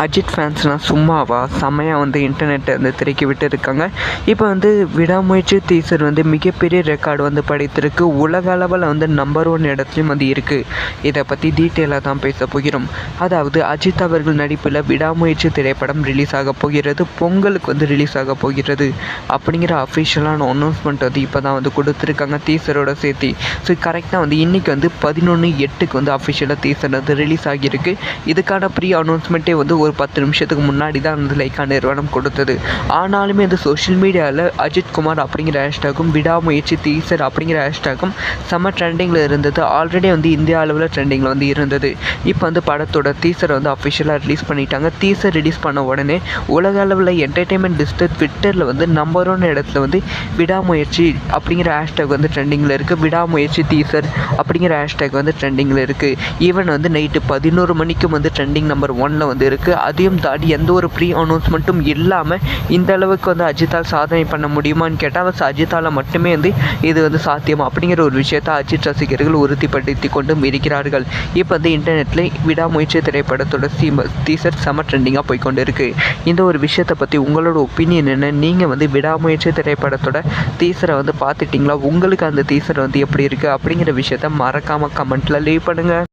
அஜித் ஃபேன்ஸ்லாம் சும்மாவா? செம்மையாக வந்து இன்டர்நெட்டை வந்து திரைக்கி விட்டு இருக்காங்க இப்போ வந்து விடாமுயற்சி டீசர் வந்து மிகப்பெரிய ரெக்கார்டு வந்து படைத்திருக்கு. உலக அளவில் வந்து நம்பர் ஒன் இடத்துலையும் வந்து இருக்குது இதை பற்றி டீட்டெயிலாக தான் பேச போகிறோம். அதாவது அஜித் அவர்கள் நடிப்பில் விடாமுயற்சி திரைப்படம் ரிலீஸ் ஆக போகிறது. பொங்கலுக்கு வந்து ரிலீஸ் ஆக போகிறது. அப்படிங்கிற அஃபிஷியலான அனௌன்ஸ்மெண்ட் வந்து இப்போ தான் வந்து கொடுத்துருக்காங்க டீசரோட சேர்த்து. ஸோ கரெக்டாக வந்து இன்றைக்கி வந்து பதினொன்று எட்டுக்கு வந்து அஃபிஷியலாக டீசர் வந்து ரிலீஸ் ஆகியிருக்கு. இதுக்கான ப்ரீ அனௌன்ஸ்மெண்ட்டே வந்து ஒரு பத்து நிமிஷத்துக்கு முன்னாடி தான் வந்து லைக்கா நிறுவனம் கொடுத்தது. ஆனாலுமே இந்த சோஷியல் மீடியாவில் அஜித் குமார் அப்படிங்கிற ஹேஷ்டாகும் விடாமுயற்சி டீசர் அப்படிங்கிற ஹேஷ்டாகும் செம்ம ட்ரெண்டிங்கில் இருந்தது. ஆல்ரெடி வந்து இந்தியா அளவில் ட்ரெண்டிங்கில் வந்து இருந்தது. இப்போ வந்து படத்தோட டீசரை வந்து அஃபிஷியலாக ரிலீஸ் பண்ணிட்டாங்க. டீசர் ரிலீஸ் பண்ண உடனே உலக அளவில் என்டர்டெயின்மெண்ட் லிஸ்ட்டு ட்விட்டரில் வந்து நம்பர் ஒன் இடத்துல வந்து விடாமுயற்சி அப்படிங்கிற ஹேஷ்டாக் வந்து ட்ரெண்டிங்கில் இருக்குது விடாமுயற்சி டீசர் அப்படிங்கிற ஹேஷ்டாக் வந்து ட்ரெண்டிங்கில் இருக்குது ஈவன் வந்து நைட்டு பதினோரு மணிக்கும் வந்து ட்ரெண்டிங் நம்பர் ஒன்னில் வந்து இருக்குது அதையும் தாண்டி எந்த ஒரு ப்ரீ அனௌன்ஸ்மெண்ட்டும் இல்லாமல் இந்த அளவுக்கு வந்து அஜித்தால் சாதனை பண்ண முடியுமான்னு கேட்டால் அஜித்தால் மட்டுமே வந்து இது வந்து சாத்தியம்? அப்படிங்கிற ஒரு விஷயத்தை அஜித் ரசிகர்கள் உறுதிப்படுத்தி கொண்டும் இருக்கிறார்கள். இப்போ வந்து இன்டர்நெட்டில் விடாமுயற்சி திரைப்படத்தோட சீம டீசர் செம ட்ரெண்டிங்காக போய்கொண்டு இருக்குது இந்த ஒரு விஷயத்தை பற்றி உங்களோட ஒப்பீனியன் என்ன? நீங்கள் வந்து விடாமுயற்சி திரைப்படத்தோட டீசரை வந்து பார்த்துட்டிங்களா? உங்களுக்கு அந்த டீசர் வந்து எப்படி இருக்குது அப்படிங்கிற விஷயத்த மறக்காமல் கமெண்ட்டில் லீவ் பண்ணுங்கள்